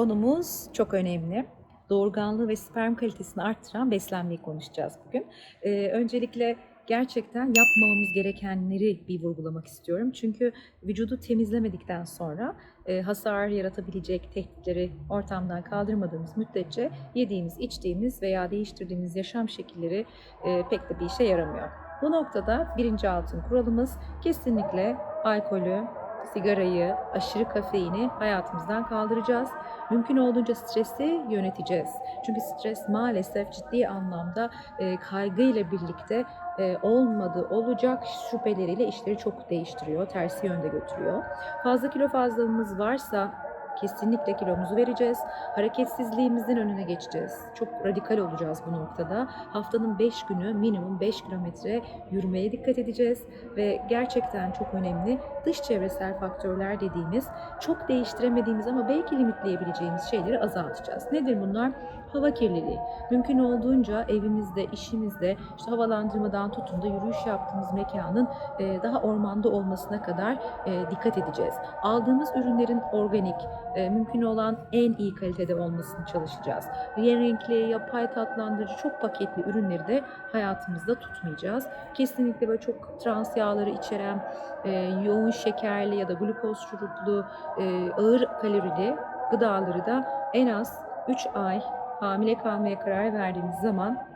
Konumuz çok önemli. Doğurganlığı ve sperm kalitesini arttıran beslenmeyi konuşacağız bugün. Ee, öncelikle gerçekten yapmamamız gerekenleri bir vurgulamak istiyorum. Çünkü vücudu temizlemedikten sonra e, hasar yaratabilecek tehditleri ortamdan kaldırmadığımız müddetçe yediğimiz, içtiğimiz veya değiştirdiğimiz yaşam şekilleri e, pek de bir işe yaramıyor. Bu noktada birinci altın kuralımız kesinlikle alkolü, sigarayı, aşırı kafeini hayatımızdan kaldıracağız. Mümkün olduğunca stresi yöneteceğiz. Çünkü stres maalesef ciddi anlamda e, kaygıyla birlikte e, olmadı olacak şüpheleriyle işleri çok değiştiriyor, tersi yönde götürüyor. Fazla kilo fazlalığımız varsa kesinlikle kilomuzu vereceğiz. Hareketsizliğimizin önüne geçeceğiz. Çok radikal olacağız bu noktada. Haftanın 5 günü minimum 5 kilometre yürümeye dikkat edeceğiz ve gerçekten çok önemli dış çevresel faktörler dediğimiz çok değiştiremediğimiz ama belki limitleyebileceğimiz şeyleri azaltacağız. Nedir bunlar? Hava kirliliği. Mümkün olduğunca evimizde, işimizde, işte havalandırmadan tutun da yürüyüş yaptığımız mekanın e, daha ormanda olmasına kadar e, dikkat edeceğiz. Aldığımız ürünlerin organik, e, mümkün olan en iyi kalitede olmasını çalışacağız. Renkli, yapay tatlandırıcı, çok paketli ürünleri de hayatımızda tutmayacağız. Kesinlikle böyle çok trans yağları içeren, e, yoğun şekerli ya da glukoz şuruplu, e, ağır kalorili gıdaları da en az 3 ay hamile kalmaya karar verdiğimiz zaman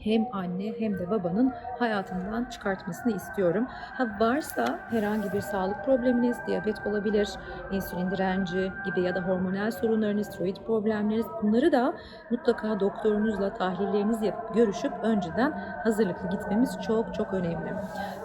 hem anne hem de babanın hayatından çıkartmasını istiyorum. Ha varsa herhangi bir sağlık probleminiz, diyabet olabilir, insülin direnci gibi ya da hormonal sorunlarınız, tiroid problemleriniz bunları da mutlaka doktorunuzla tahlillerinizi yapıp görüşüp önceden hazırlıklı gitmemiz çok çok önemli.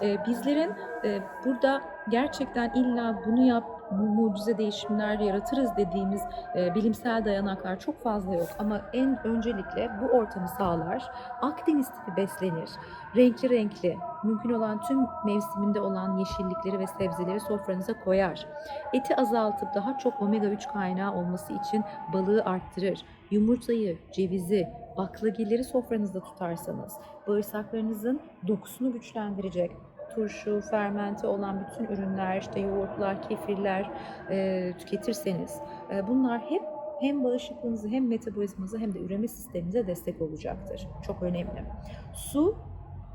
Ee, bizlerin e, burada gerçekten illa bunu yap mucize değişimler yaratırız dediğimiz e, bilimsel dayanaklar çok fazla yok ama en öncelikle bu ortamı sağlar. Akdeniz tipi beslenir. Renkli renkli, mümkün olan tüm mevsiminde olan yeşillikleri ve sebzeleri sofranıza koyar. Eti azaltıp daha çok omega 3 kaynağı olması için balığı arttırır. Yumurtayı, cevizi, baklagilleri sofranızda tutarsanız bağırsaklarınızın dokusunu güçlendirecek, turşu, fermente olan bütün ürünler, işte yoğurtlar, kefirler e, tüketirseniz e, bunlar hep hem bağışıklığınızı hem metabolizmanızı hem de üreme sisteminize destek olacaktır. Çok önemli. Su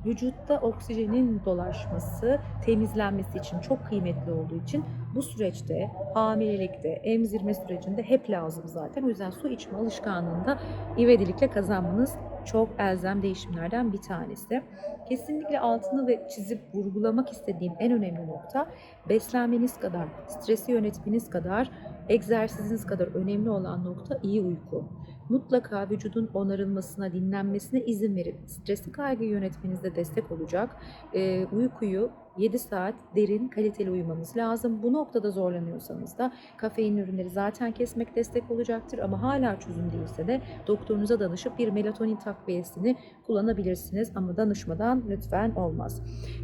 vücutta oksijenin dolaşması, temizlenmesi için çok kıymetli olduğu için bu süreçte, hamilelikte, emzirme sürecinde hep lazım zaten. O yüzden su içme alışkanlığını da ivedilikle kazanmanız çok elzem değişimlerden bir tanesi. Kesinlikle altını ve çizip vurgulamak istediğim en önemli nokta beslenmeniz kadar, stresi yönetmeniz kadar, egzersiziniz kadar önemli olan nokta iyi uyku. Mutlaka vücudun onarılmasına, dinlenmesine izin verin. Stresli kaygı yönetmenizde destek olacak. Ee, uykuyu 7 saat derin, kaliteli uyumanız lazım. Bu noktada zorlanıyorsanız da kafein ürünleri zaten kesmek destek olacaktır ama hala çözüm değilse de doktorunuza danışıp bir melatonin takviyesini kullanabilirsiniz ama danışmadan lütfen olmaz.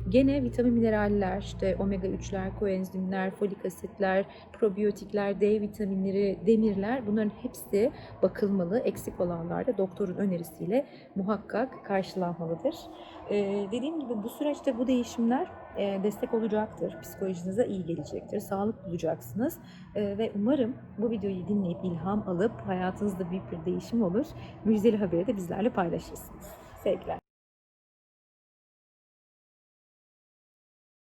Gene vitamin mineraller, işte omega 3'ler, koenzimler, folik asitler, probiyotikler, D vitaminleri, demirler bunların hepsi bakılmalı. Eksik olanlar doktorun önerisiyle muhakkak karşılanmalıdır. Ee, dediğim gibi bu süreçte bu değişimler e, destek olacaktır. Psikolojinize iyi gelecektir. Sağlık bulacaksınız. E, ve umarım bu videoyu dinleyip ilham alıp hayatınızda büyük bir değişim olur. Müjdeli haberi de bizlerle paylaşırsınız. Sevgiler.